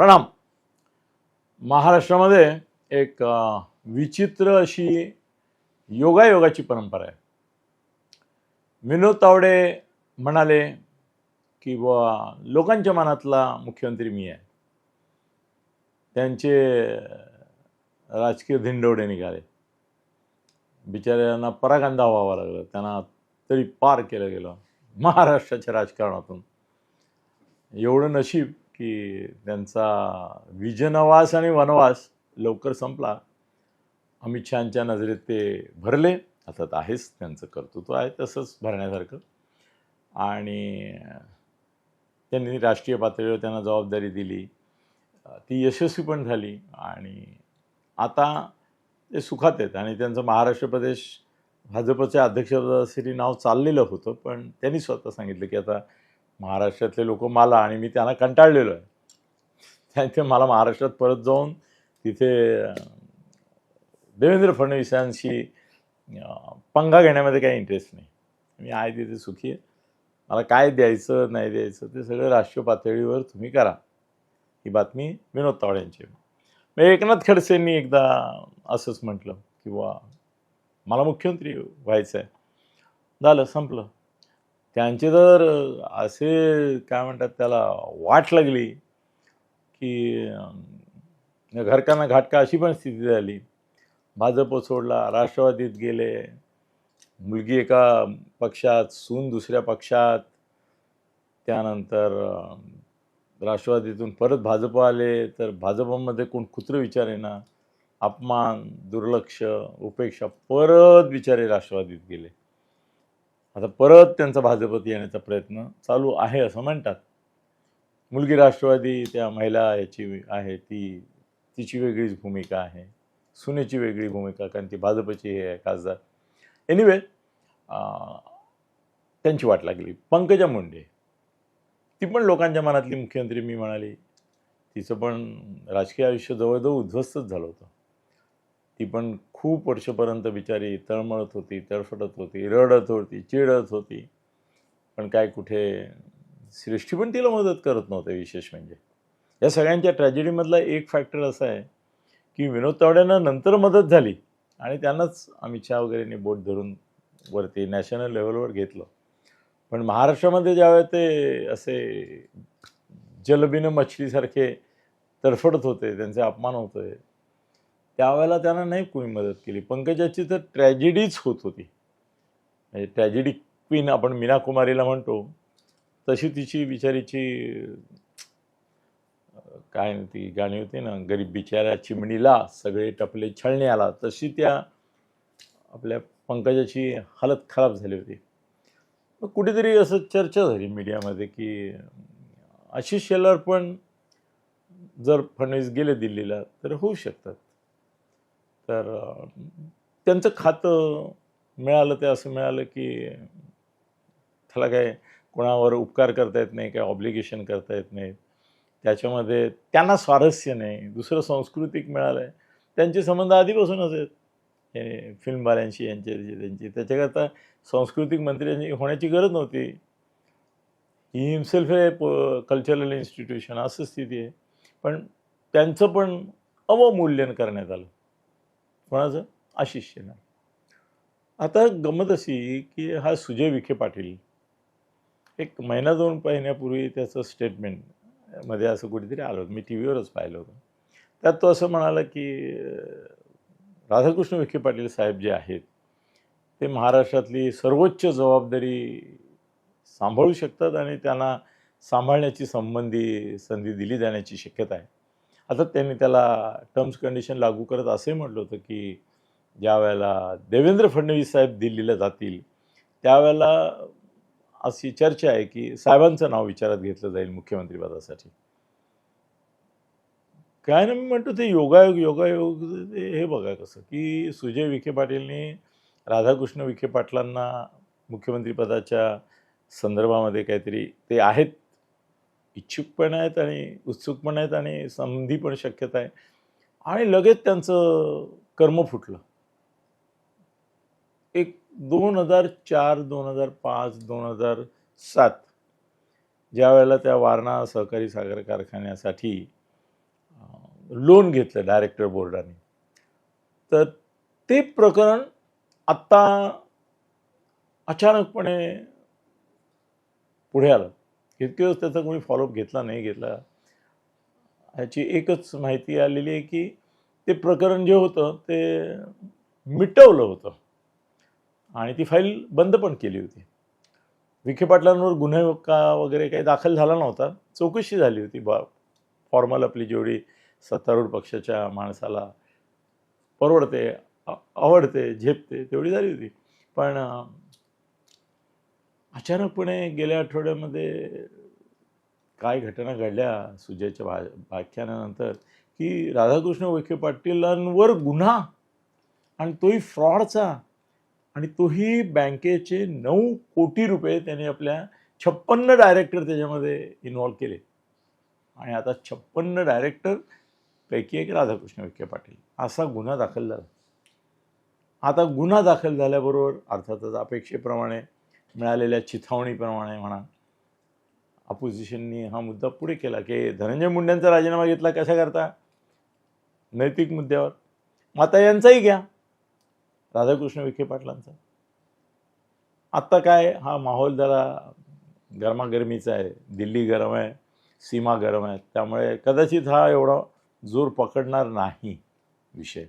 प्रणाम. महाराष्ट्रामध्ये एक विचित्र अशी योगायोगाची परंपरा आहे. विनोद तावडे म्हणाले की बुवा लोकांच्या मनातला मुख्यमंत्री मी आहे. त्यांचे राजकीय धिंडवडे निघाले. बिचाऱ्यांना परागंदा व्हावा लागला. त्यांना तरी पार केलं गेलं महाराष्ट्राच्या राजकारणातून. एवढं नशीब की त्यांचा विजनवास आणि वनवास लवकर संपला. अमित शहाच्या नजरेत ते भरले. अर्थात आहेच त्यांचं कर्तृत्व आहे तसंच भरण्यासारखं. आणि त्यांनी राष्ट्रीय पातळीवर त्यांना जबाबदारी दिली. ती यशस्वी पण झाली आणि आता ते सुखात आहेत. आणि त्यांचं महाराष्ट्र प्रदेश भाजपच्या अध्यक्षपदासाठी नाव चाललेलं होतं पण त्यांनी स्वतः सांगितलं की आता महाराष्ट्रातले लोक मला आणि मी त्यांना कंटाळलेलो आहे. त्यामुळे मला महाराष्ट्रात परत जाऊन तिथे देवेंद्र फडणवीसांशी पंगा घेण्यामध्ये काही इंटरेस्ट नाही. मी आहे तिथे सुखी आहे. मला काय द्यायचं नाही द्यायचं ते सगळं राष्ट्रीय पातळीवर तुम्ही करा. ही बातमी विनोद तावडे यांची आहे. मग एकनाथ खडसेंनी एकदा असंच म्हटलं किंवा मला मुख्यमंत्री व्हायचं आहे झालं संपलं. त्यांचे जर असे काय म्हणतात त्याला वाट लागली की घरकांना घाटका अशी पण स्थिती झाली. भाजप सोडला राष्ट्रवादीत गेले. मुलगी एका पक्षात सून दुसऱ्या पक्षात. त्यानंतर राष्ट्रवादीतून परत भाजप आले तर भाजपमध्ये कोण कुत्र विचार येणार अपमान दुर्लक्ष उपेक्षा परत बिचारे राष्ट्रवादीत गेले. आता परत त्यांचा भाजपत येण्याचा प्रयत्न चालू आहे असं म्हणतात. मुलगी राष्ट्रवादी त्या महिला याची आहे ती तिची वेगळीच भूमिका आहे. सुनेची वेगळी भूमिका कारण ती भाजपची हे आहे खासदार. एनिवे त्यांची वाट लागली. पंकजा मुंडे. ती पण लोकांच्या मनातली मुख्यमंत्री मी म्हणाली. तिचं पण राजकीय आयुष्य जवळजवळ उद्ध्वस्तच झालं होतं. ती पण खूप वर्षपर्यंत बिचारी तळमळत होती तळफटत होती रडत होती चिडत होती. पण काय कुठे सृष्टी पण तिला मदत करत नव्हते विशेष म्हणजे. या सगळ्यांच्या ट्रॅजेडीमधला एक फॅक्टर असा आहे की विनोद तावड्यांना नंतर मदत झाली आणि त्यांनाच अमित शहा वगैरेने बोट धरून वरती नॅशनल लेवलवर घेतलं. पण महाराष्ट्रामध्ये ज्यावेळेस ते असे जलबिन मछलीसारखे तडफडत होते त्यांचे अपमान होतोय त्यावेळेला त्यांना नाही कोणी मदत केली. पंकजाची तर ट्रॅजेडीच होत होती. म्हणजे ट्रॅजेडी क्वीन आपण मीना कुमारीला म्हणतो. तशी तिची बिचारीची काय ना ती गाणी होती ना गरीब बिचाऱ्या चिमणीला सगळे टपले छळणे आला. तशी त्या आपल्या पंकजाची हालत खराब झाली होती. मग कुठेतरी असं चर्चा झाली मीडियामध्ये की आशिष शेलार पण जर फडणवीस गेले दिल्लीला तर होऊ शकतात. तर त्यांचं खातं मिळालं ते असं मिळालं की त्याला काय कोणावर उपकार करता येत नाही काय ऑब्लिगेशन करता येत नाही त्याच्यामध्ये त्यांना स्वारस्य नाही. दुसरं सांस्कृतिक मिळालं आहे त्यांचे संबंध आधीपासूनच आहेत. हे फिल्मवाल्यांशी यांचे त्यांची. त्याच्याकरता सांस्कृतिक मंत्र्यांची होण्याची गरज नव्हती. ही हिमसेल्फ हे कल्चरल इन्स्टिट्यूशन असं स्थिती आहे. पण त्यांचं पण अवमूल्यन करण्यात आलं. कोणाचं? आशिष शेलार. आता गंमत अशी की हा सुजय विखे पाटील एक महिना दोन महिन्यापूर्वी त्याचं स्टेटमेंटमध्ये असं कुठेतरी आलं होतं. मी टी व्हीवरच पाहिलं होतं. त्यात तो असं म्हणाला की राधाकृष्ण विखे पाटील साहेब जे आहेत ते महाराष्ट्रातली सर्वोच्च जबाबदारी सांभाळू शकतात आणि त्यांना सांभाळण्याची संबंधी संधी दिली जाण्याची शक्यता आहे. आता त्यांनी त्याला टर्म्स कंडिशन लागू करत असे म्हटलं होतं की ज्या वेळेला देवेंद्र फडणवीस साहेब दिल्लीला जातील त्यावेळेला अशी चर्चा आहे की साहेबांचं नाव विचारात घेतलं जाईल मुख्यमंत्रीपदासाठी काय ना मी म्हणतो ते योगायोग योगायोग ते हे बघा कसं की सुजय विखे पाटीलनी राधाकृष्ण विखे पाटलांना मुख्यमंत्रीपदाच्या संदर्भामध्ये काहीतरी ते आहेत इच्छुक पण आहेत आणि उत्सुक पण आहेत आणि संधी पण शक्यता आहे. आणि लगेच त्यांचं कर्म फुटलं. एक दोन हजार चार दोन हजार पाच दोन हजार सात ज्या वेळेला त्या वारणा सहकारी सागर कारखान्यासाठी लोन घेतलं डायरेक्टर बोर्डाने तर ते प्रकरण आत्ता अचानकपणे पुढे आलं. इतके दिवस त्याचा कोणी फॉलोअप घेतला नाही घेतला. ह्याची एकच माहिती आलेली आहे की ते प्रकरण जे होतं ते मिटवलं होतं. आणि ती फाईल बंद पण केली होती. विखे पाटलांवर गुन्हे का वगैरे काही दाखल झाला नव्हता. चौकशी झाली होती. बा फॉर्मल आपली जेवढी सत्तारूढ पक्षाच्या माणसाला परवडते आवडते झेपते तेवढी झाली होती. पण अचानकपणे गेल्या आठवड्यामध्ये काय घटना घडल्या सुजयच्या भा व्याख्यानानंतर की राधाकृष्ण विखे पाटीलांवर गुन्हा आणि तोही फ्रॉडचा आणि तोही बँकेचे नऊ कोटी रुपये त्याने आपल्या छप्पन्न डायरेक्टर त्याच्यामध्ये इन्व्हॉल्व केले. आणि आता छप्पन्न डायरेक्टर पैकी एक राधाकृष्ण विखे पाटील. असा गुन्हा दाखल झाला. आता गुन्हा दाखल झाल्याबरोबर अर्थातच अपेक्षेप्रमाणे मिळालेल्या चिथावणीप्रमाणे म्हणा. अपोजिशननी हा मुद्दा पुढे केला की धनंजय मुंडेंचा राजीनामा घेतला कशा करता? नैतिक मुद्द्यावर. माता आता यांचाही घ्या. राधाकृष्ण विखे पाटलांचा. आत्ता काय हा माहोल जरा गरमागरमीचा आहे. दिल्ली गरम आहे सीमा गरम आहे. त्यामुळे कदाचित हा एवढा जोर पकडणार नाही विषय.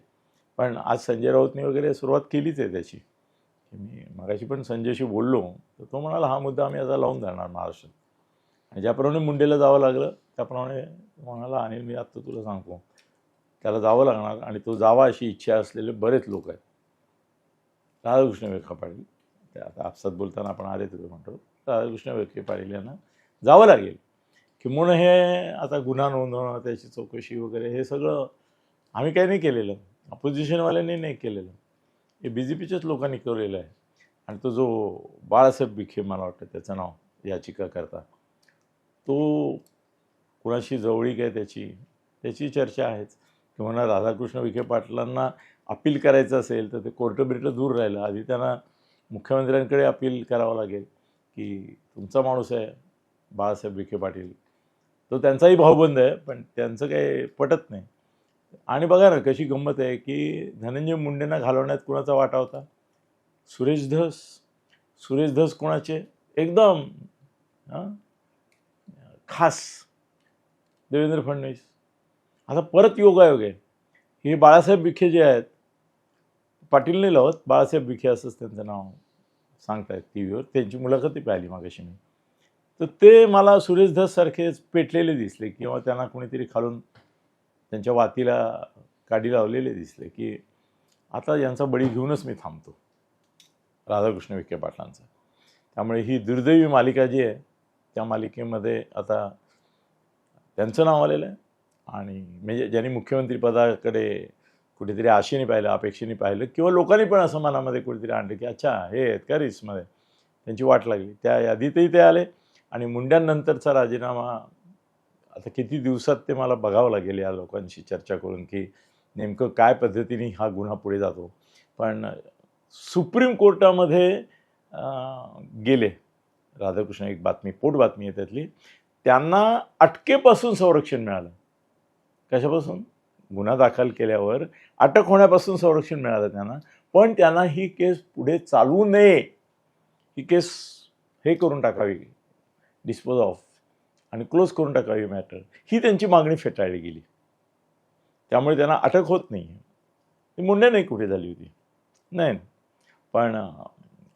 पण आज संजय राऊतनी वगैरे सुरुवात केलीच आहे त्याची. मी मगाशी पण संजयशी बोललो तर तो म्हणाला हा मुद्दा आम्ही आता लावून धरणार महाराष्ट्रात. आणि ज्याप्रमाणे मुंडेला जावं लागलं त्याप्रमाणे म्हणाला अनिल मी आत्ता तुला सांगतो त्याला जावं लागणार आणि तो जावा अशी इच्छा असलेले बरेच लोक आहेत. राधाकृष्ण विखे पाटील ते आता आपसात बोलताना आपण आले तुझं म्हणतो राधाकृष्ण विखे पाटील यांना जावं लागेल. किंबहुना हे आता गुन्हा नोंदवणं त्याची चौकशी वगैरे हे सगळं आम्ही काही नाही केलेलं. अपोजिशनवाल्यांनी नाही केलेलं. हे बी जे पीच्याच लोकांनी केलेलं आहे. आणि तो जो बाळासाहेब विखे मला वाटतं त्याचं नाव याचिका करता तो कुणाशी जवळीक आहे त्याची? त्याची चर्चा आहेच. किंवा राधाकृष्ण विखे पाटलांना अपील करायचं असेल तर ते कोर्ट बिर्ट दूर राहिलं. आधी त्यांना मुख्यमंत्र्यांकडे अपील करावं लागेल की तुमचा माणूस आहे बाळासाहेब विखे पाटील. तो त्यांचाही भाऊबंद आहे पण त्यांचं काही पटत नाही. आणि बघा ना कशी गंमत आहे की धनंजय मुंडेंना घालवण्यात कुणाचा वाटा होता? सुरेश धस. सुरेश धस कोणाचे? एकदम खास. देवेंद्र फडणवीस. आता परत योगायोग आहे. हे बाळासाहेब विखे जे आहेत पाटील नाही लावत बाळासाहेब विखे असंच त्यांचं नाव सांगतायत टी व्हीवर त्यांची मुलाखती पाहिली मागाशी मी. तर ते मला सुरेश धस सारखेच पेटलेले दिसले किंवा त्यांना कोणीतरी खालून त्यांच्या वातीला काडी लावलेले दिसले की आता यांचा बळी घेऊनच मी थांबतो. राधाकृष्ण विखे पाटलांचा. त्यामुळे ही दुर्दैवी मालिका जी आहे त्या मालिकेमध्ये आता त्यांचं नाव आलेलं आहे आणि म्हणजे ज्यांनी मुख्यमंत्रीपदाकडे कुठेतरी आशेने पाहिलं अपेक्षेने पाहिलं किंवा लोकांनी पण असं मनामध्ये कुठेतरी आणलं की अच्छा हे आहेत का रिस्कमध्ये त्यांची वाट लागली. त्या यादीतही ते आले आणि मुंड्यांनंतरचा राजीनामा आता किती दिवसात ते मला बघावं लागेल या लोकांशी चर्चा करून की नेमकं काय पद्धतीने हा गुन्हा पुढे जातो. पण सुप्रीम कोर्टामध्ये गेले. राधाकृष्ण एक बातमी पोट बातमी आहे त्यातली. त्यांना अटकेपासून संरक्षण मिळालं. कशापासून? गुन्हा दाखल केल्यावर अटक होण्यापासून संरक्षण मिळालं त्यांना. पण त्यांना ही केस पुढे चालू नये. ही केस हे करून टाकावी. Dispose of. आणि क्लोज करून टाकावी मॅटर. ही त्यांची मागणी फेटाळली गेली. त्यामुळे त्यांना अटक होत नाही. ती मुंडे नाही कुठे झाली होती? नाही. पण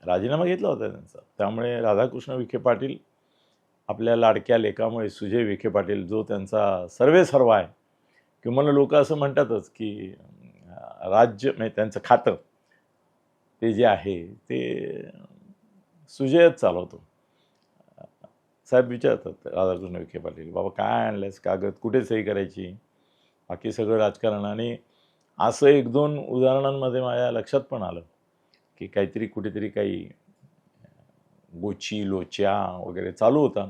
राजीनामा घेतला होता त्यांचा. त्यामुळे राधाकृष्ण विखे पाटील आपल्या लाडक्या लेखामुळे सुजय विखे पाटील जो त्यांचा सर्वे सर्व आहे. किंवा लोक असं म्हणतातच की राज्य म्हणजे त्यांचं खातं ते जे आहे ते सुजयच चालवतो. साहेब विचारतात राधाकृष्ण विखे पाटील बाबा काय आणलंयस? कागद कुठे सही करायची? बाकी सगळं राजकारण. आणि असं एक दोन उदाहरणांमध्ये माझ्या लक्षात पण आलं की काहीतरी कुठेतरी काही गोची लोच्या वगैरे चालू होता.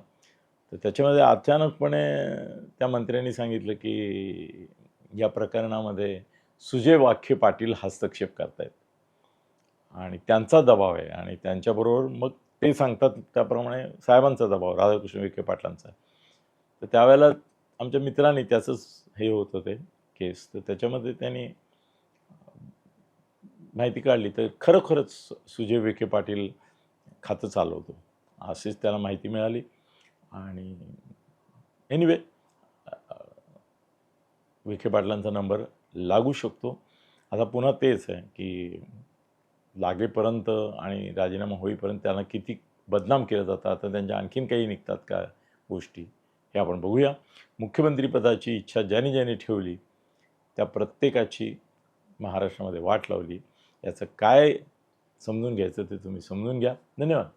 तर त्याच्यामध्ये अचानकपणे त्या मंत्र्यांनी सांगितलं की या प्रकरणामध्ये सुजय वाख्य पाटील हस्तक्षेप करतायत. आणि त्यांचा दबाव आहे. आणि त्यांच्याबरोबर मग ते सांगतात त्याप्रमाणे साहेबांचा दबाव राधाकृष्ण विखे पाटलांचा. तर त्यावेळेला आमच्या मित्रांनी त्याचंच हे होतं ते केस. तर त्याच्यामध्ये त्यांनी माहिती काढली. तर खरोखरच सुजय विखे पाटील खातं चालवतो अशीच त्याला माहिती मिळाली. आणि एनिवे विखे पाटलांचा नंबर लागू शकतो. आता पुन्हा तेच आहे की लागेपर्यंत आणि राजीनामा होईपर्यंत त्यांना किती बदनाम केलं जातं आता त्यांच्या आणखीन काही निघतात का गोष्टी हे आपण बघूया. मुख्यमंत्रीपदाची इच्छा ज्याने ज्याने ठेवली त्या प्रत्येकाची महाराष्ट्रामध्ये वाट लावली. याचं काय समजून घ्यायचं ते तुम्ही समजून घ्या. धन्यवाद.